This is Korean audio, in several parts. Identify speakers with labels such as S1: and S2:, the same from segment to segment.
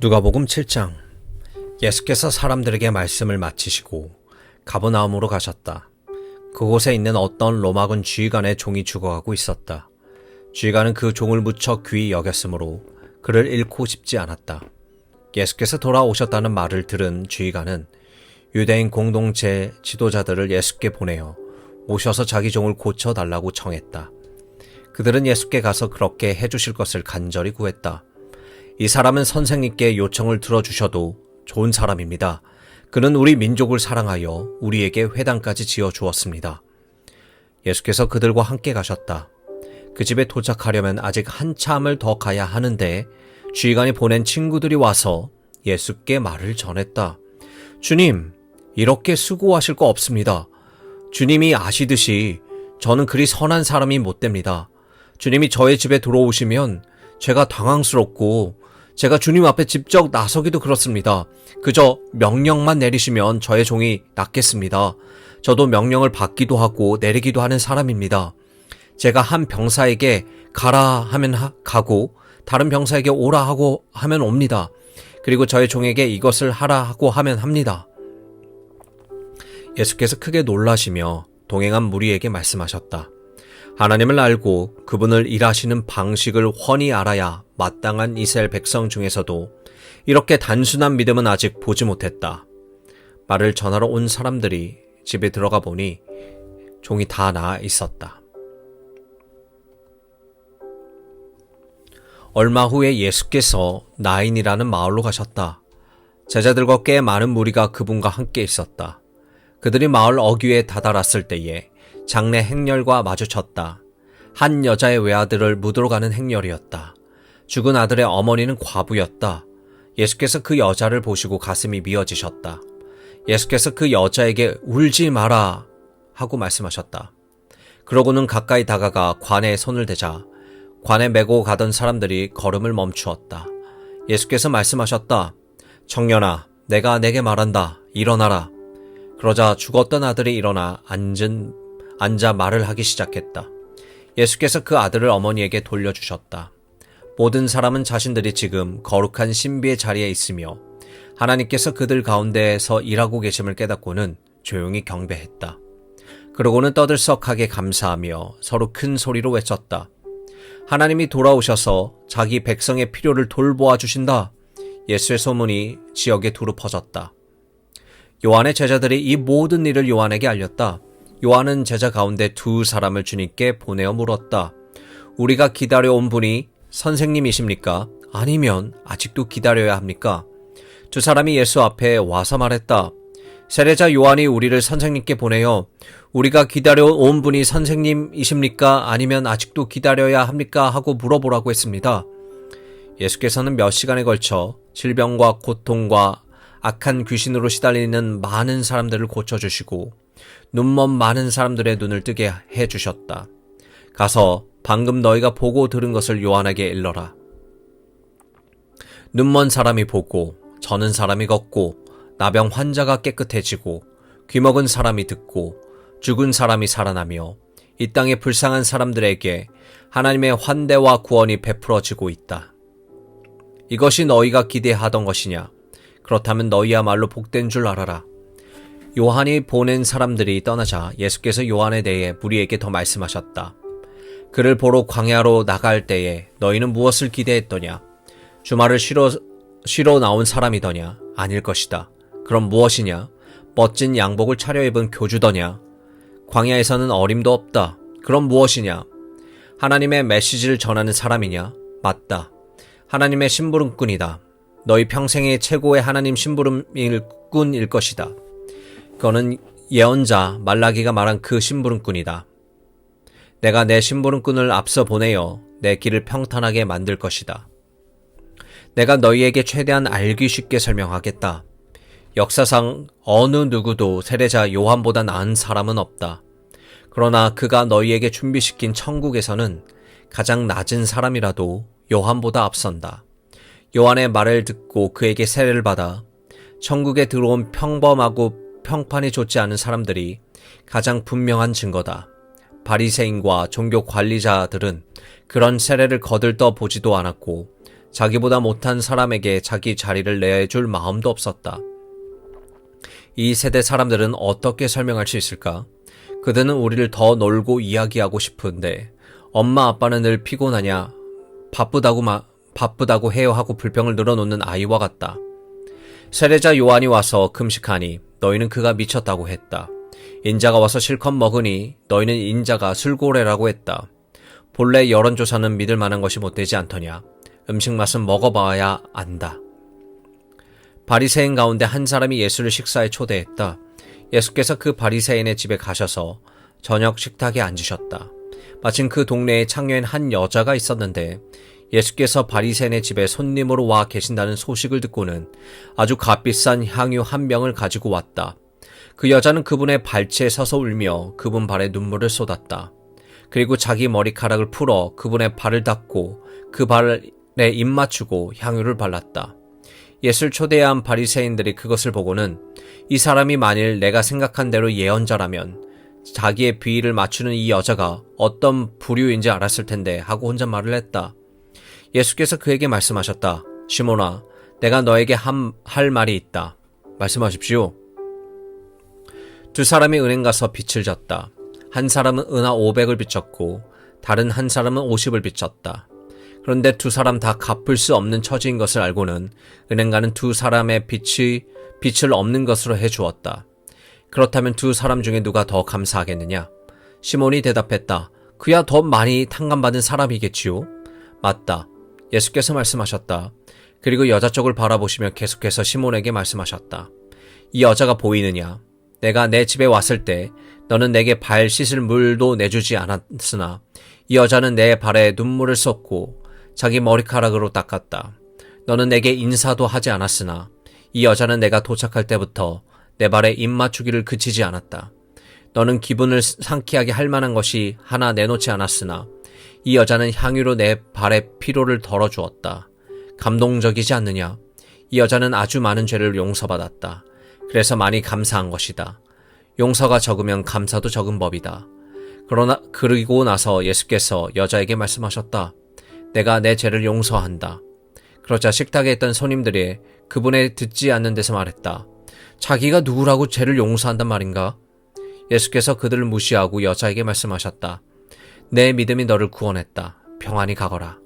S1: 누가복음 7장 예수께서 사람들에게 말씀을 마치시고 가버나움으로 가셨다. 그곳에 있는 어떤 로마군 지휘관의 종이 죽어가고 있었다. 지휘관은 그 종을 무척 귀히 여겼으므로 그를 잃고 싶지 않았다. 예수께서 돌아오셨다는 말을 들은 지휘관은 유대인 공동체 지도자들을 예수께 보내어 오셔서 자기 종을 고쳐달라고 청했다. 그들은 예수께 가서 그렇게 해주실 것을 간절히 구했다. 이 사람은 선생님께 요청을 들어주셔도 좋은 사람입니다. 그는 우리 민족을 사랑하여 우리에게 회당까지 지어 주었습니다. 예수께서 그들과 함께 가셨다. 그 집에 도착하려면 아직 한참을 더 가야 하는데 주의관이 보낸 친구들이 와서 예수께 말을 전했다. 주님, 이렇게 수고하실 거 없습니다. 주님이 아시듯이 저는 그리 선한 사람이 못 됩니다. 주님이 저의 집에 들어오시면 제가 당황스럽고 제가 주님 앞에 직접 나서기도 그렇습니다. 그저 명령만 내리시면 저의 종이 낫겠습니다. 저도 명령을 받기도 하고 내리기도 하는 사람입니다. 제가 한 병사에게 가라 하면 하, 가고 다른 병사에게 오라 하고 하면 옵니다. 그리고 저의 종에게 이것을 하라 하고 하면 합니다. 예수께서 크게 놀라시며 동행한 무리에게 말씀하셨다. 하나님을 알고 그분을 일하시는 방식을 훤히 알아야 마땅한 이스라엘 백성 중에서도 이렇게 단순한 믿음은 아직 보지 못했다. 말을 전하러 온 사람들이 집에 들어가 보니 종이 다 나아 있었다. 얼마 후에 예수께서 나인이라는 마을로 가셨다. 제자들과 꽤 많은 무리가 그분과 함께 있었다. 그들이 마을 어귀에 다다랐을 때에 장래 행렬과 마주쳤다. 한 여자의 외아들을 묻으러 가는 행렬이었다. 죽은 아들의 어머니는 과부였다. 예수께서 그 여자를 보시고 가슴이 미어지셨다. 예수께서 그 여자에게 울지 마라 하고 말씀하셨다. 그러고는 가까이 다가가 관에 손을 대자 관에 메고 가던 사람들이 걸음을 멈추었다. 예수께서 말씀하셨다. 청년아, 내가 내게 말한다. 일어나라. 그러자 죽었던 아들이 일어나 앉은, 앉아 말을 하기 시작했다. 예수께서 그 아들을 어머니에게 돌려주셨다. 모든 사람은 자신들이 지금 거룩한 신비의 자리에 있으며 하나님께서 그들 가운데에서 일하고 계심을 깨닫고는 조용히 경배했다. 그러고는 떠들썩하게 감사하며 서로 큰 소리로 외쳤다. 하나님이 돌아오셔서 자기 백성의 필요를 돌보아 주신다. 예수의 소문이 지역에 두루 퍼졌다. 요한의 제자들이 이 모든 일을 요한에게 알렸다. 요한은 제자 가운데 두 사람을 주님께 보내어 물었다. 우리가 기다려온 분이 선생님이십니까? 아니면 아직도 기다려야 합니까? 두 사람이 예수 앞에 와서 말했다. 세례자 요한이 우리를 선생님께 보내어 우리가 기다려온 분이 선생님이십니까? 아니면 아직도 기다려야 합니까? 하고 물어보라고 했습니다. 예수께서는 몇 시간에 걸쳐 질병과 고통과 악한 귀신으로 시달리는 많은 사람들을 고쳐주시고 눈먼 많은 사람들의 눈을 뜨게 해주셨다. 가서 방금 너희가 보고 들은 것을 요한에게 일러라. 눈먼 사람이 보고 저는 사람이 걷고 나병 환자가 깨끗해지고 귀먹은 사람이 듣고 죽은 사람이 살아나며 이 땅의 불쌍한 사람들에게 하나님의 환대와 구원이 베풀어지고 있다. 이것이 너희가 기대하던 것이냐? 그렇다면 너희야말로 복된 줄 알아라. 요한이 보낸 사람들이 떠나자 예수께서 요한에 대해 무리에게 더 말씀하셨다. 그를 보러 광야로 나갈 때에 너희는 무엇을 기대했더냐? 주말을 쉬러, 쉬러 나온 사람이더냐? 아닐 것이다. 그럼 무엇이냐? 멋진 양복을 차려입은 교주더냐? 광야에서는 어림도 없다. 그럼 무엇이냐? 하나님의 메시지를 전하는 사람이냐? 맞다. 하나님의 심부름꾼이다. 너희 평생의 최고의 하나님 심부름꾼일 것이다. 그거는 예언자 말라기가 말한 그 심부름꾼이다. 내가 내 심부름꾼을 앞서 보내어 내 길을 평탄하게 만들 것이다. 내가 너희에게 최대한 알기 쉽게 설명하겠다. 역사상 어느 누구도 세례자 요한보다 나은 사람은 없다. 그러나 그가 너희에게 준비시킨 천국에서는 가장 낮은 사람이라도 요한보다 앞선다. 요한의 말을 듣고 그에게 세례를 받아 천국에 들어온 평범하고 평판이 좋지 않은 사람들이 가장 분명한 증거다. 바리새인과 종교 관리자들은 그런 세례를 거들떠 보지도 않았고 자기보다 못한 사람에게 자기 자리를 내줄 마음도 없었다. 이 세대 사람들은 어떻게 설명할 수 있을까? 그들은 우리를 더 놀고 이야기하고 싶은데 엄마 아빠는 늘 피곤하냐 바쁘다고 마, 바쁘다고 해요 하고 불평을 늘어놓는 아이와 같다. 세례자 요한이 와서 금식하니 너희는 그가 미쳤다고 했다. 인자가 와서 실컷 먹으니 너희는 인자가 술고래라고 했다. 본래 여론조사는 믿을 만한 것이 못되지 않더냐. 음식 맛은 먹어봐야 안다. 바리새인 가운데 한 사람이 예수를 식사에 초대했다. 예수께서 그 바리새인의 집에 가셔서 저녁 식탁에 앉으셨다. 마침 그 동네에 창녀인 한 여자가 있었는데 예수께서 바리새인의 집에 손님으로 와 계신다는 소식을 듣고는 아주 값비싼 향유 한 병을 가지고 왔다. 그 여자는 그분의 발치에 서서 울며 그분 발에 눈물을 쏟았다. 그리고 자기 머리카락을 풀어 그분의 발을 닦고 그 발에 입 맞추고 향유를 발랐다. 예술 초대한 바리새인들이 그것을 보고는 이 사람이 만일 내가 생각한 대로 예언자라면 자기의 비위를 맞추는 이 여자가 어떤 부류인지 알았을 텐데 하고 혼잣말을 했다. 예수께서 그에게 말씀하셨다. 시몬아, 내가 너에게 한, 할 말이 있다. 말씀하십시오. 두 사람이 은행 가서 빚을 졌다. 한 사람은 은하 500을 빚졌고 다른 한 사람은 50을 빚졌다. 그런데 두 사람 다 갚을 수 없는 처지인 것을 알고는 은행가는 두 사람의 빚이 빚을 없는 것으로 해 주었다. 그렇다면 두 사람 중에 누가 더 감사하겠느냐? 시몬이 대답했다. 그야 더 많이 탕감받은 사람이겠지요? 맞다. 예수께서 말씀하셨다. 그리고 여자 쪽을 바라보시며 계속해서 시몬에게 말씀하셨다. 이 여자가 보이느냐? 내가 내 집에 왔을 때 너는 내게 발 씻을 물도 내주지 않았으나 이 여자는 내 발에 눈물을 쏟고 자기 머리카락으로 닦았다. 너는 내게 인사도 하지 않았으나 이 여자는 내가 도착할 때부터 내 발에 입 맞추기를 그치지 않았다. 너는 기분을 상쾌하게 할 만한 것이 하나 내놓지 않았으나 이 여자는 향유로 내 발에 피로를 덜어주었다. 감동적이지 않느냐? 이 여자는 아주 많은 죄를 용서받았다. 그래서 많이 감사한 것이다. 용서가 적으면 감사도 적은 법이다. 그러나 그리고 나서 예수께서 여자에게 말씀하셨다. 내가 내 죄를 용서한다. 그러자 식탁에 있던 손님들이 그분의 듣지 않는 데서 말했다. 자기가 누구라고 죄를 용서한단 말인가? 예수께서 그들을 무시하고 여자에게 말씀하셨다. 내 믿음이 너를 구원했다. 평안히 가거라.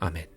S1: 아멘.